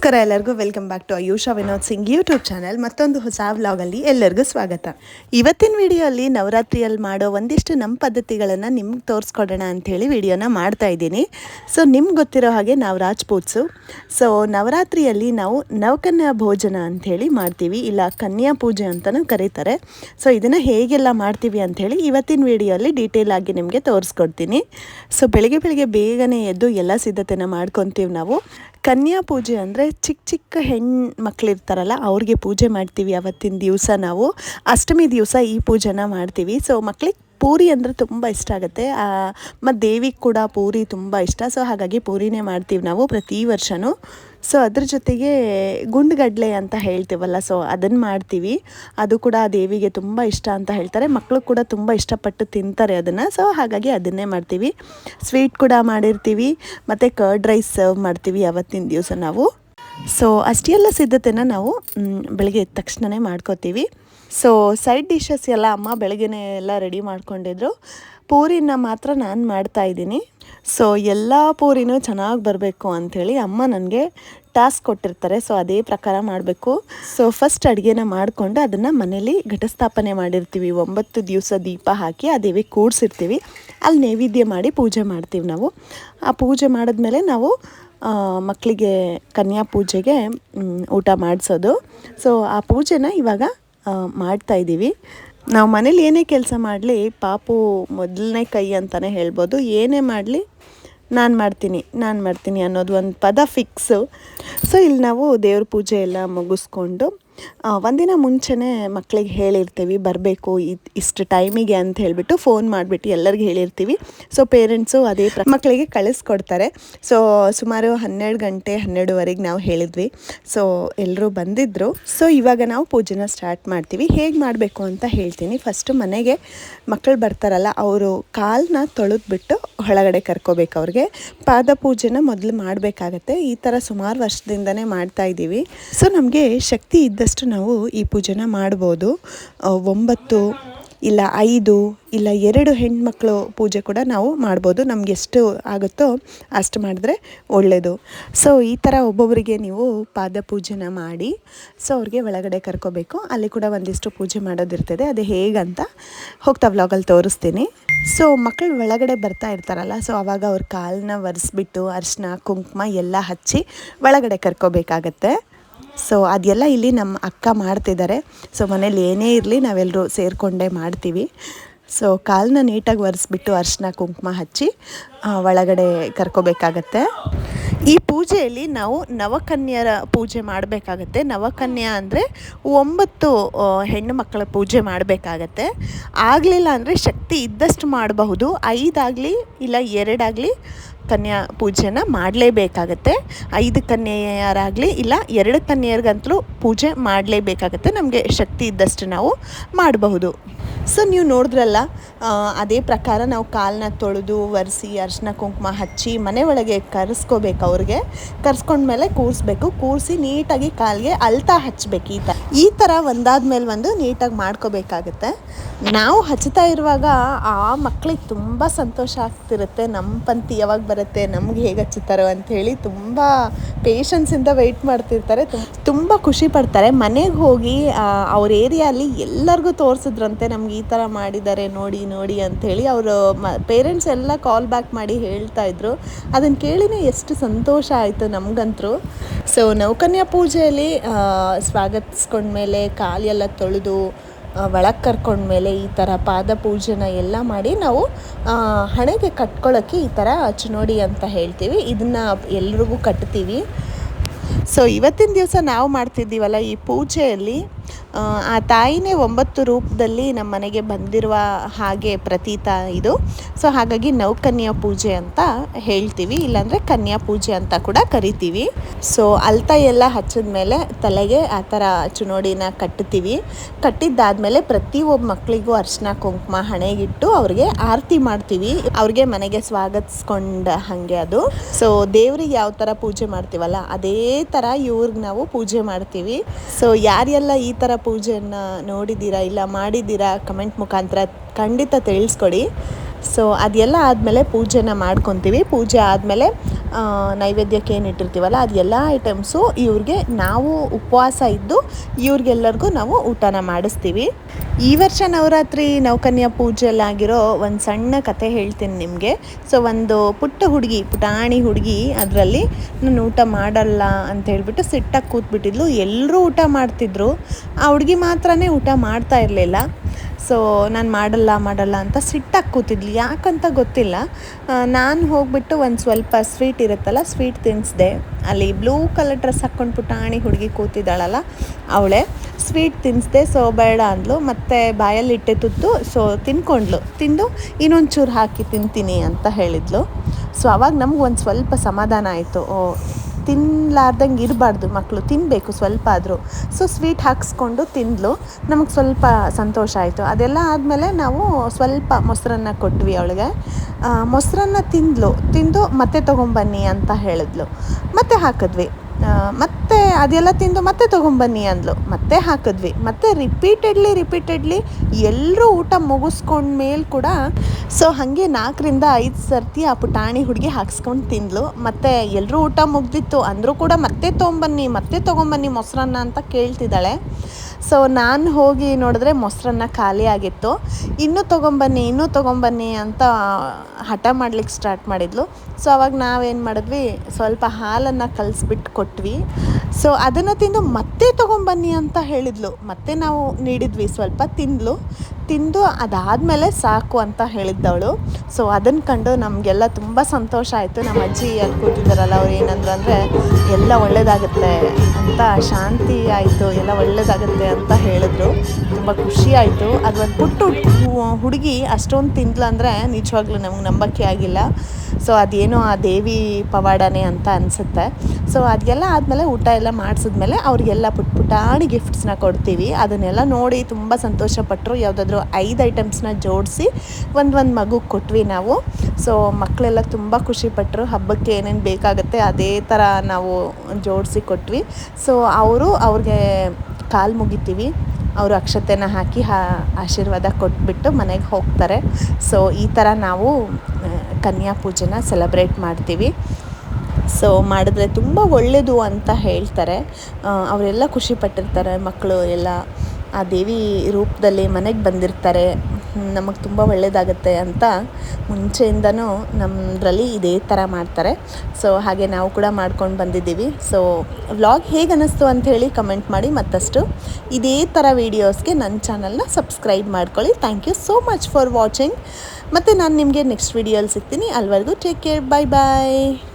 ನಮಸ್ಕಾರ ಎಲ್ಲರಿಗೂ. Welcome back to Ayusha Vinod Singh YouTube channel ಮತ್ತೊಂದು ಹೊಸ ವ್ಲಾಗಲ್ಲಿ ಎಲ್ಲರಿಗೂ ಸ್ವಾಗತ. ಇವತ್ತಿನ ವಿಡಿಯೋಲ್ಲಿ ನವರಾತ್ರಿಯಲ್ಲಿ ಮಾಡೋ ಒಂದಿಷ್ಟು ನಮ್ಮ ಪದ್ಧತಿಗಳನ್ನು ನಿಮ್ಗೆ ತೋರಿಸ್ಕೊಡೋಣ ಅಂಥೇಳಿ ವಿಡಿಯೋನ ಮಾಡ್ತಾ ಇದ್ದೀನಿ. ಸೊ ನಿಮ್ಗೆ ಗೊತ್ತಿರೋ ಹಾಗೆ ನಾವು ರಾಜ್ಪೂತ್ಸು. ಸೊ ನವರಾತ್ರಿಯಲ್ಲಿ ನಾವು ನವಕನ್ಯಾ ಭೋಜನ ಅಂಥೇಳಿ ಮಾಡ್ತೀವಿ. ಇಲ್ಲ, ಕನ್ಯಾ ಪೂಜೆ ಅಂತಲೂ ಕರೀತಾರೆ. ಸೊ ಇದನ್ನು ಹೇಗೆಲ್ಲ ಮಾಡ್ತೀವಿ ಅಂಥೇಳಿ ಇವತ್ತಿನ ವಿಡಿಯೋಲ್ಲಿ ಡೀಟೇಲ್ ಆಗಿ ನಿಮಗೆ ತೋರಿಸ್ಕೊಡ್ತೀನಿ. ಸೊ ಬೆಳಿಗ್ಗೆ ಬೆಳಿಗ್ಗೆ ಬೇಗನೆ ಎದ್ದು ಎಲ್ಲ ಸಿದ್ಧತೆನ ಮಾಡ್ಕೊತೀವಿ ನಾವು. ಕನ್ಯಾ ಪೂಜೆ ಅಂದರೆ ಚಿಕ್ಕ ಚಿಕ್ಕ ಹೆಣ್ಣು ಮಕ್ಕಳಿರ್ತಾರಲ್ಲ ಅವ್ರಿಗೆ ಪೂಜೆ ಮಾಡ್ತೀವಿ ಅವತ್ತಿನ ದಿವಸ ನಾವು. ಅಷ್ಟಮಿ ದಿವಸ ಈ ಪೂಜೆನ ಮಾಡ್ತೀವಿ. ಸೊ ಮಕ್ಳಿಗೆ ಪೂರಿ ಅಂದರೆ ತುಂಬ ಇಷ್ಟ ಆಗುತ್ತೆ. ಮತ್ತು ದೇವಿಗೆ ಕೂಡ ಪೂರಿ ತುಂಬ ಇಷ್ಟ. ಸೊ ಹಾಗಾಗಿ ಪೂರಿನೇ ಮಾಡ್ತೀವಿ ನಾವು ಪ್ರತಿ ವರ್ಷವೂ ಸೊ ಅದ್ರ ಜೊತೆಗೆ ಗುಂಡುಗಡ್ಲೆ ಅಂತ ಹೇಳ್ತೀವಲ್ಲ ಸೊ ಅದನ್ನು ಮಾಡ್ತೀವಿ. ಅದು ಕೂಡ ದೇವಿಗೆ ತುಂಬ ಇಷ್ಟ ಅಂತ ಹೇಳ್ತಾರೆ. ಮಕ್ಕಳು ಕೂಡ ತುಂಬ ಇಷ್ಟಪಟ್ಟು ತಿಂತಾರೆ ಅದನ್ನು. ಸೊ ಹಾಗಾಗಿ ಅದನ್ನೇ ಮಾಡ್ತೀವಿ. ಸ್ವೀಟ್ ಕೂಡ ಮಾಡಿರ್ತೀವಿ. ಮತ್ತು ಕರ್ಡ್ ರೈಸ್ ಸರ್ವ್ ಮಾಡ್ತೀವಿ ಅವತ್ತಿನ ದಿವಸ ನಾವು. ಸೊ ಅಷ್ಟೆಲ್ಲ ಸಿದ್ಧತೆನ ನಾವು ಬೆಳಗ್ಗೆ ಎದ್ದ ತಕ್ಷಣವೇ ಮಾಡ್ಕೋತೀವಿ. ಸೊ ಸೈಡ್ ಡಿಶಸ್ ಎಲ್ಲ ಅಮ್ಮ ಬೆಳಗ್ಗೆನೇ ಎಲ್ಲ ರೆಡಿ ಮಾಡ್ಕೊಂಡಿದ್ರು. ಪೂರಿನ ಮಾತ್ರ ನಾನು ಮಾಡ್ತಾ ಇದ್ದೀನಿ. ಸೊ ಎಲ್ಲ ಪೂರಿನೂ ಚೆನ್ನಾಗಿ ಬರಬೇಕು ಅಂಥೇಳಿ ಅಮ್ಮ ನನಗೆ ಟಾಸ್ಕ್ ಕೊಟ್ಟಿರ್ತಾರೆ. ಸೊ ಅದೇ ಪ್ರಕಾರ ಮಾಡಬೇಕು. ಸೊ ಫಸ್ಟ್ ಅಡುಗೆನ ಮಾಡಿಕೊಂಡು ಅದನ್ನು ಮನೇಲಿ ಘಟಸ್ಥಾಪನೆ ಮಾಡಿರ್ತೀವಿ. ಒಂಬತ್ತು ದಿವಸ ದೀಪ ಹಾಕಿ ಆ ದೇವಿ ಕೂಡಿಸಿರ್ತೀವಿ. ಅಲ್ಲಿ ನೈವೇದ್ಯ ಮಾಡಿ ಪೂಜೆ ಮಾಡ್ತೀವಿ ನಾವು. ಆ ಪೂಜೆ ಮಾಡಿದ್ಮೇಲೆ ನಾವು ಮಕ್ಕಳಿಗೆ ಕನ್ಯಾ ಪೂಜೆಗೆ ಊಟ ಮಾಡಿಸೋದು. ಸೊ ಆ ಪೂಜೆನ ಇವಾಗ ಮಾಡ್ತಾಯಿದ್ದೀವಿ ನಾವು ಮನೇಲಿ ಏನೇ ಕೆಲಸ ಮಾಡಲಿ, ಪಾಪು ಮೊದಲನೇ ಕೈ ಅಂತಲೇ ಹೇಳ್ಬೋದು. ಏನೇ ಮಾಡಲಿ, ನಾನು ಮಾಡ್ತೀನಿ ನಾನು ಮಾಡ್ತೀನಿ ಅನ್ನೋದು ಒಂದು ಪದ ಫಿಕ್ಸು ಸೊ ಇಲ್ಲಿ ನಾವು ದೇವ್ರ ಪೂಜೆ ಎಲ್ಲ ಮುಗಿಸ್ಕೊಂಡು ಒಂದಿನ ಮುಂಚೆನೇ ಮಕ್ಕಳಿಗೆ ಹೇಳಿರ್ತೀವಿ, ಬರಬೇಕು ಇಷ್ಟು ಟೈಮಿಗೆ ಅಂತ ಹೇಳಿಬಿಟ್ಟು ಫೋನ್ ಮಾಡಿಬಿಟ್ಟು ಎಲ್ಲರಿಗೂ ಹೇಳಿರ್ತೀವಿ. ಸೊ ಪೇರೆಂಟ್ಸು ಅದೇ ಮಕ್ಕಳಿಗೆ ಕಳಿಸ್ಕೊಡ್ತಾರೆ. ಸೊ ಸುಮಾರು ಹನ್ನೆರಡು ಗಂಟೆ, ಹನ್ನೆರಡುವರೆಗೆ ನಾವು ಹೇಳಿದ್ವಿ. ಸೊ ಎಲ್ಲರೂ ಬಂದಿದ್ದರು ಸೊ ಇವಾಗ ನಾವು ಪೂಜೆನ ಸ್ಟಾರ್ಟ್ ಮಾಡ್ತೀವಿ. ಹೇಗೆ ಮಾಡಬೇಕು ಅಂತ ಹೇಳ್ತೀನಿ. ಫಸ್ಟು ಮನೆಗೆ ಮಕ್ಕಳು ಬರ್ತಾರಲ್ಲ, ಅವರು ಕಾಲನ್ನ ತೊಳೆದ್ಬಿಟ್ಟು ಒಳಗಡೆ ಕರ್ಕೋಬೇಕು ಅವ್ರಿಗೆ. ಪಾದ ಪೂಜೆನ ಮೊದಲು ಮಾಡಬೇಕಾಗತ್ತೆ. ಈ ಥರ ಸುಮಾರು ವರ್ಷದಿಂದನೇ ಮಾಡ್ತಾ ಇದ್ದೀವಿ ಸೊ ನಮಗೆ ಶಕ್ತಿ ಇದ್ದ ಆದಷ್ಟು ನಾವು ಈ ಪೂಜೆನ ಮಾಡ್ಬೋದು. ಒಂಬತ್ತು ಇಲ್ಲ ಐದು ಇಲ್ಲ ಎರಡು ಹೆಣ್ಮಕ್ಳು ಪೂಜೆ ಕೂಡ ನಾವು ಮಾಡ್ಬೋದು. ನಮ್ಗೆ ಎಷ್ಟು ಆಗುತ್ತೋ ಅಷ್ಟು ಮಾಡಿದ್ರೆ ಒಳ್ಳೆಯದು ಸೊ ಈ ಥರ ಒಬ್ಬೊಬ್ಬರಿಗೆ ನೀವು ಪಾದ ಪೂಜೆನ ಮಾಡಿ ಸೊ ಅವ್ರಿಗೆ ಒಳಗಡೆ ಕರ್ಕೋಬೇಕು. ಅಲ್ಲಿ ಕೂಡ ಒಂದಿಷ್ಟು ಪೂಜೆ ಮಾಡೋದಿರ್ತದೆ. ಅದು ಹೇಗಂತ ಹೋಗ್ತಾ ವ್ಲಾಗಲ್ಲಿ ತೋರಿಸ್ತೀನಿ. ಸೊ ಮಕ್ಕಳು ಒಳಗಡೆ ಬರ್ತಾ ಇರ್ತಾರಲ್ಲ ಸೊ ಅವಾಗ ಅವ್ರ ಕಾಲನ್ನ ಒರೆಸ್ಬಿಟ್ಟು ಅರಿಶಿನ, ಕುಂಕುಮ ಎಲ್ಲ ಹಚ್ಚಿ ಒಳಗಡೆ ಕರ್ಕೋಬೇಕಾಗತ್ತೆ. ಸೊ ಅದೆಲ್ಲ ಇಲ್ಲಿ ನಮ್ಮ ಅಕ್ಕ ಮಾಡ್ತಿದ್ದಾರೆ. ಸೊ ಮನೇಲಿ ಏನೇ ಇರಲಿ ನಾವೆಲ್ಲರೂ ಸೇರಿಕೊಂಡೇ ಮಾಡ್ತೀವಿ. ಸೊ ಕಾಲನ್ನ ನೀಟಾಗಿ ಒರೆಸ್ಬಿಟ್ಟು ಅರ್ಶಿನ ಕುಂಕುಮ ಹಚ್ಚಿ ಒಳಗಡೆ ಕರ್ಕೋಬೇಕಾಗತ್ತೆ. ಈ ಪೂಜೆಯಲ್ಲಿ ನಾವು ನವಕನ್ಯರ ಪೂಜೆ ಮಾಡಬೇಕಾಗತ್ತೆ. ನವಕನ್ಯಾ ಅಂದರೆ ಒಂಬತ್ತು ಹೆಣ್ಣು ಮಕ್ಕಳ ಪೂಜೆ ಮಾಡಬೇಕಾಗತ್ತೆ. ಆಗಲಿಲ್ಲ ಅಂದರೆ ಶಕ್ತಿ ಇದ್ದಷ್ಟು ಮಾಡಬಹುದು. ಐದಾಗಲಿ ಇಲ್ಲ ಎರಡಾಗಲಿ ಕನ್ಯಾ ಪೂಜೆನ ಮಾಡಲೇಬೇಕಾಗತ್ತೆ. ಐದು ಕನ್ಯೆಯರಾಗಲಿ ಇಲ್ಲ, ಎರಡು ಕನ್ಯೆಯರಿಗಂತಲೂ ಪೂಜೆ ಮಾಡಲೇಬೇಕಾಗತ್ತೆ. ನಮಗೆ ಶಕ್ತಿ ಇದ್ದಷ್ಟು ನಾವು ಮಾಡಬಹುದು. ಸೊ ನೀವು ನೋಡಿದ್ರಲ್ಲ ಅದೇ ಪ್ರಕಾರ ನಾವು ಕಾಲನ್ನ ತೊಳೆದು ಒರೆಸಿ ಅರಿಶಿನ ಕುಂಕುಮ ಹಚ್ಚಿ ಮನೆ ಒಳಗೆ ಕರೆಸ್ಕೋಬೇಕು ಅವ್ರಿಗೆ. ಕರೆಸ್ಕೊಂಡ್ಮೇಲೆ ಕೂರಿಸ್ಬೇಕು. ಕೂರಿಸಿ ನೀಟಾಗಿ ಕಾಲಿಗೆ ಅಳ್ತಾ ಹಚ್ಚಬೇಕು ಈ ಥರ ಈ ಥರ ಒಂದಾದ ಮೇಲೆ ಒಂದು ನೀಟಾಗಿ ಮಾಡ್ಕೋಬೇಕಾಗುತ್ತೆ. ನಾವು ಹಚ್ತಾ ಇರುವಾಗ ಆ ಮಕ್ಕಳಿಗೆ ತುಂಬ ಸಂತೋಷ ಆಗ್ತಿರುತ್ತೆ. ನಮ್ಮ ಪಂಕ್ತಿ ಯಾವಾಗ ಬರುತ್ತೆ, ನಮ್ಗೆ ಹೇಗೆ ಹಚ್ಚುತ್ತಾರೋ ಅಂಥೇಳಿ ತುಂಬ ಪೇಷನ್ಸಿಂದ ವೆಯ್ಟ್ ಮಾಡ್ತಿರ್ತಾರೆ. ತುಂಬ ಖುಷಿ ಪಡ್ತಾರೆ. ಮನೆಗೆ ಹೋಗಿ ಅವ್ರ ಏರಿಯಲ್ಲಿ ಎಲ್ಲರಿಗೂ ತೋರಿಸಿದ್ರಂತೆ ನಮ್ಗೆ ಈ ಥರ ಮಾಡಿದ್ದಾರೆ ನೋಡಿ ನೋಡಿ ಅಂಥೇಳಿ ಅವರು ಮ ಪೇರೆಂಟ್ಸ್ ಎಲ್ಲ ಕಾಲ್ ಬ್ಯಾಕ್ ಮಾಡಿ ಹೇಳ್ತಾ ಇದ್ರು. ಅದನ್ನು ಕೇಳಿನೇ ಎಷ್ಟು ಸಂತೋಷ ಆಯಿತು ನಮಗಂತರೂ. ಸೊ ನೌಕನ್ಯಾ ಪೂಜೆಯಲ್ಲಿ ಸ್ವಾಗತಿಸ್ಕೊಂಡ್ಮೇಲೆ ಕಾಲೆಲ್ಲ ತೊಳೆದು ಒಳಗೆ ಕರ್ಕೊಂಡ್ಮೇಲೆ ಈ ಥರ ಪಾದ ಪೂಜೆನ ಎಲ್ಲ ಮಾಡಿ ನಾವು ಹಣೆಗೆ ಕಟ್ಕೊಳ್ಳೋಕ್ಕೆ ಈ ಥರ ಚುನೋಡಿ ಅಂತ ಹೇಳ್ತೀವಿ. ಇದನ್ನು ಎಲ್ರಿಗೂ ಕಟ್ತೀವಿ. ಸೊ ಇವತ್ತಿನ ದಿವಸ ನಾವು ಮಾಡ್ತಿದ್ದೀವಲ್ಲ ಈ ಪೂಜೆಯಲ್ಲಿ, ಆ ತಾಯಿನೇ ಒಂಬತ್ತು ರೂಪದಲ್ಲಿ ನಮ್ಮ ಮನೆಗೆ ಬಂದಿರುವ ಹಾಗೆ ಪ್ರತೀತ ಇದು. ಸೊ ಹಾಗಾಗಿ ನೌಕನ್ಯಾ ಪೂಜೆ ಅಂತ ಹೇಳ್ತೀವಿ, ಇಲ್ಲಾಂದರೆ ಕನ್ಯಾ ಪೂಜೆ ಅಂತ ಕೂಡ ಕರಿತೀವಿ. ಸೊ ಅಲ್ತ ಎಲ್ಲ ಹಚ್ಚಿದ ಮೇಲೆ ತಲೆಗೆ ಆ ಥರ ಚುನೋಡಿನ ಕಟ್ಟುತ್ತೀವಿ ಕಟ್ಟಿದ್ದಾದಮೇಲೆ ಪ್ರತಿಯೊಬ್ಬ ಮಕ್ಕಳಿಗೂ ಅರ್ಶಿನ, ಕುಂಕುಮ, ಹಣೆಗಿಟ್ಟು ಅವ್ರಿಗೆ ಆರತಿ ಮಾಡ್ತೀವಿ. ಅವ್ರಿಗೆ ಮನೆಗೆ ಸ್ವಾಗತಿಸ್ಕೊಂಡ ಹಾಗೆ ಅದು. ಸೊ ದೇವ್ರಿಗೆ ಯಾವ ಥರ ಪೂಜೆ ಮಾಡ್ತೀವಲ್ಲ, ಅದೇ ಥರ ಇವ್ರಿಗೆ ನಾವು ಪೂಜೆ ಮಾಡ್ತೀವಿ. ಸೊ ಯಾರೆಲ್ಲ ಈ ಥರ ಪೂಜೆಯನ್ನು ನೋಡಿದ್ದೀರಾ ಇಲ್ಲ ಮಾಡಿದ್ದೀರಾ ಕಮೆಂಟ್ ಮುಖಾಂತರ ಖಂಡಿತ ತಿಳಿಸ್ಕೊಡಿ. ಸೊ ಅದೆಲ್ಲ ಆದಮೇಲೆ ಪೂಜೆನ ಮಾಡ್ಕೊತೀವಿ. ಪೂಜೆ ಆದಮೇಲೆ ನೈವೇದ್ಯಕ್ಕೆ ಏನು ಇಟ್ಟಿರ್ತೀವಲ್ಲ, ಅದು ಎಲ್ಲ ಐಟಮ್ಸು ಇವ್ರಿಗೆ ನಾವು ಉಪವಾಸ ಇದ್ದು ಇವ್ರಿಗೆಲ್ಲರಿಗೂ ನಾವು ಊಟನ ಮಾಡಿಸ್ತೀವಿ. ಈ ವರ್ಷ ನವರಾತ್ರಿ, ನವಕನ್ಯಾ ಪೂಜೆಯಲ್ಲಾಗಿರೋ ಒಂದು ಸಣ್ಣ ಕತೆ ಹೇಳ್ತೀನಿ ನಿಮಗೆ. ಸೊ ಒಂದು ಪುಟ್ಟ ಹುಡುಗಿ, ಪುಟಾಣಿ ಹುಡುಗಿ ಅದರಲ್ಲಿ, ನಾನು ಊಟ ಮಾಡಲ್ಲ ಅಂತ ಹೇಳಿಬಿಟ್ಟು ಸಿಟ್ಟಾಗಿ ಕೂತ್ಬಿಟ್ಟಿದ್ಲು. ಎಲ್ಲರೂ ಊಟ ಮಾಡ್ತಿದ್ರು. ಆ ಹುಡುಗಿ ಮಾತ್ರನೇ ಊಟ ಮಾಡ್ತಾ ಇರಲಿಲ್ಲ. ಸೊ ನಾನು ಮಾಡಲ್ಲ ಮಾಡಲ್ಲ ಅಂತ ಸಿಟ್ಟಾಗಿ ಕೂತಿದ್ಲು. ಯಾಕಂತ ಗೊತ್ತಿಲ್ಲ. ನಾನು ಹೋಗ್ಬಿಟ್ಟು ಒಂದು ಸ್ವಲ್ಪ ಸ್ವೀಟ್ ಇರುತ್ತಲ್ಲ ಸ್ವೀಟ್ ತಿನ್ನಿಸ್ದೆ ಅಲ್ಲಿ ಬ್ಲೂ ಕಲರ್ ಡ್ರೆಸ್ ಹಾಕ್ಕೊಂಡು ಪುಟಾಣಿ ಹುಡುಗಿ ಕೂತಿದ್ದಾಳಲ್ಲ, ಅವಳೆ ಸ್ವೀಟ್ ತಿನ್ನಿಸ್ದೆ ಸೊ ಬೇಡ ಅಂದ್ಲು. ಮತ್ತು ಬಾಯಲ್ಲಿ ಇಟ್ಟೆ ತುತ್ತು. ಸೊ ತಿನ್ಕೊಂಡ್ಲು. ತಿಂದು ಇನ್ನೊಂದು ಚೂರು ಹಾಕಿ ತಿಂತೀನಿ ಅಂತ ಹೇಳಿದ್ಲು. ಸೊ ಅವಾಗ ನಮ್ಗೆ ಒಂದು ಸ್ವಲ್ಪ ಸಮಾಧಾನ ಆಯಿತು. ಓ ತಿನ್ನಲಾರ್ದಂಗೆ ಇರಬಾರ್ದು ಮಕ್ಕಳು ತಿನ್ನಬೇಕು ಸ್ವಲ್ಪ ಆದರೂ. ಸೊ ಸ್ವೀಟ್ ಹಾಕಿಸ್ಕೊಂಡು ತಿಂದಳು ನಮಗೆ ಸ್ವಲ್ಪ ಸಂತೋಷ ಆಯಿತು. ಅದೆಲ್ಲ ಆದಮೇಲೆ ನಾವು ಸ್ವಲ್ಪ ಮೊಸರನ್ನ ಕೊಟ್ವಿ ಅವಳಿಗೆ. ಮೊಸರನ್ನ ತಿಂದಳು ತಿಂದು ಮತ್ತೆ ತೊಗೊಂಬನ್ನಿ ಅಂತ ಹೇಳಿದ್ಲು. ಮತ್ತೆ ಹಾಕಿದ್ವಿ. ಮತ್ತೆ ಅದೆಲ್ಲ ತಿಂದು ಮತ್ತೆ ತೊಗೊಂಬನ್ನಿ ಅಂದ್ಲು. ಮತ್ತೆ ಹಾಕಿದ್ವಿ. ಮತ್ತೆ ರಿಪೀಟೆಡ್ಲಿ ರಿಪೀಟೆಡ್ಲಿ ಎಲ್ಲರೂ ಊಟ ಮುಗಿಸ್ಕೊಂಡ್ಮೇಲೆ ಕೂಡ ಸೊ ಹಾಗೆ ನಾಲ್ಕರಿಂದ ಐದು ಸರ್ತಿ ಆ ಪುಟಾಣಿ ಹುಡುಗಿ ಹಾಕ್ಸ್ಕೊಂಡು ತಿಂದ್ಲು. ಮತ್ತು ಎಲ್ಲರೂ ಊಟ ಮುಗ್ದಿತ್ತು ಅಂದರೂ ಕೂಡ ಮತ್ತೆ ತೊಗೊಂಬನ್ನಿ ಮತ್ತೆ ತೊಗೊಂಬನ್ನಿ ಮೊಸರನ್ನ ಅಂತ ಕೇಳ್ತಿದ್ದಾಳೆ. ಸೊ ನಾನು ಹೋಗಿ ನೋಡಿದ್ರೆ ಮೊಸರನ್ನ ಖಾಲಿ ಆಗಿತ್ತು. ಇನ್ನೂ ತೊಗೊಂಬನ್ನಿ ಇನ್ನೂ ತೊಗೊಂಬನ್ನಿ ಅಂತ ಹಠ ಮಾಡ್ಲಿಕ್ಕೆ ಸ್ಟಾರ್ಟ್ ಮಾಡಿದ್ಲು. ಸೊ ಅವಾಗ ನಾವೇನು ಮಾಡಿದ್ವಿ, ಸ್ವಲ್ಪ ಹಾಲನ್ನು ಕಲಿಸ್ಬಿಟ್ಟು ಕೊಟ್ವಿ. ಸೊ ಅದನ್ನು ತಿಂದು ಮತ್ತೆ ತೊಗೊಂಬನ್ನಿ ಅಂತ ಹೇಳಿದ್ಲು. ಮತ್ತೆ ನಾವು ನೀಡಿದ್ವಿ, ಸ್ವಲ್ಪ ತಿಂದ್ಲು. ತಿಂದು ಅದಾದಮೇಲೆ ಸಾಕು ಅಂತ ಹೇಳಿದ್ದವಳು. ಸೊ ಅದನ್ನು ಕಂಡು ನಮಗೆಲ್ಲ ತುಂಬ ಸಂತೋಷ ಆಯಿತು. ನಮ್ಮ ಅಜ್ಜಿ ಅಲ್ಲಿ ಕೂತಿದ್ದಾರಲ್ಲ, ಅವ್ರು ಏನಂದ್ರು ಅಂದರೆ, ಎಲ್ಲ ಒಳ್ಳೇದಾಗುತ್ತೆ ಅಂತ ಶಾಂತಿ ಆಯಿತು, ಎಲ್ಲ ಒಳ್ಳೇದಾಗುತ್ತೆ ಅಂತ ಹೇಳಿದ್ರು. ತುಂಬ ಖುಷಿ ಆಯಿತು. ಅದು ಒಂದು ಪುಟ್ಟು ಹುಡುಗಿ ಅಷ್ಟೊಂದು ತಿಂದ್ಲು ಅಂದರೆ ನಿಜವಾಗ್ಲೂ ನಮ್ಗೆ ನಂಬಕ್ಕೆ ಆಗಿಲ್ಲ. ಸೊ ಅದೇನೋ ಆ ದೇವಿ ಪವಾಡನೇ ಅಂತ ಅನಿಸುತ್ತೆ. ಸೊ ಅದೆಲ್ಲ ಆದಮೇಲೆ ಊಟ ಎಲ್ಲ ಮಾಡಿಸಿದ್ಮೇಲೆ ಅವ್ರಿಗೆಲ್ಲ ಪುಟ್ ಪುಟಾಣಿ ಗಿಫ್ಟ್ಸ್ನ ಕೊಡ್ತೀವಿ. ಅದನ್ನೆಲ್ಲ ನೋಡಿ ತುಂಬ ಸಂತೋಷಪಟ್ಟರು ಯಾವುದಾದ್ರೂ ಐದು ಐಟಮ್ಸ್ನ ಜೋಡಿಸಿ ಒಂದು ಒಂದು ಮಗು ಕೊಟ್ವಿ ನಾವು. ಸೊ ಮಕ್ಕಳೆಲ್ಲ ತುಂಬ ಖುಷಿಪಟ್ಟರು ಹಬ್ಬಕ್ಕೆ ಏನೇನು ಬೇಕಾಗುತ್ತೆ ಅದೇ ಥರ ನಾವು ಜೋಡಿಸಿ ಕೊಟ್ವಿ. ಸೊ ಅವರು ಅವ್ರಿಗೆ ಕಾಲು ಮುಗಿತೀವಿ. ಅವರು ಅಕ್ಷತೆನ ಹಾಕಿ ಹಾ, ಆಶೀರ್ವಾದ ಕೊಟ್ಬಿಟ್ಟು ಮನೆಗೆ ಹೋಗ್ತಾರೆ. ಸೊ ಈ ಥರ ನಾವು ಕನ್ಯಾ ಪೂಜೆನ ಸೆಲೆಬ್ರೇಟ್ ಮಾಡ್ತೀವಿ. ಸೊ ಮಾಡಿದ್ರೆ ತುಂಬ ಒಳ್ಳೆಯದು ಅಂತ ಹೇಳ್ತಾರೆ. ಅವರೆಲ್ಲ ಖುಷಿಪಟ್ಟಿರ್ತಾರೆ ಮಕ್ಕಳು ಎಲ್ಲ ಆ ದೇವಿ ರೂಪದಲ್ಲಿ ಮನೆಗೆ ಬಂದಿರ್ತಾರೆ. ನಮಗೆ ತುಂಬ ಒಳ್ಳೆಯದಾಗತ್ತೆ ಅಂತ ಮುಂಚೆಯಿಂದನೂ ನಮ್ಮದ್ರಲ್ಲಿ ಇದೇ ಥರ ಮಾಡ್ತಾರೆ. ಸೊ ಹಾಗೆ ನಾವು ಕೂಡ ಮಾಡ್ಕೊಂಡು ಬಂದಿದ್ದೀವಿ. ಸೊ ವ್ಲಾಗ್ ಹೇಗೆ ಅನ್ನಿಸ್ತು ಅಂಥೇಳಿ ಕಮೆಂಟ್ ಮಾಡಿ ಮತ್ತಷ್ಟು. ಇದೇ ಥರ ವೀಡಿಯೋಸ್ಗೆ ನನ್ನ ಚಾನಲ್ನ ಸಬ್ಸ್ಕ್ರೈಬ್ ಮಾಡ್ಕೊಳ್ಳಿ. Thank you so much for watching ಮತ್ತು ನಾನು ನಿಮಗೆ ನೆಕ್ಸ್ಟ್ ವೀಡಿಯೋಲ್ಲಿ ಸಿಗ್ತೀನಿ. ಅಲ್ಲಿವರೆಗೂ ಟೇಕ್ ಕೇರ್ ಬಾಯ್ ಬಾಯ್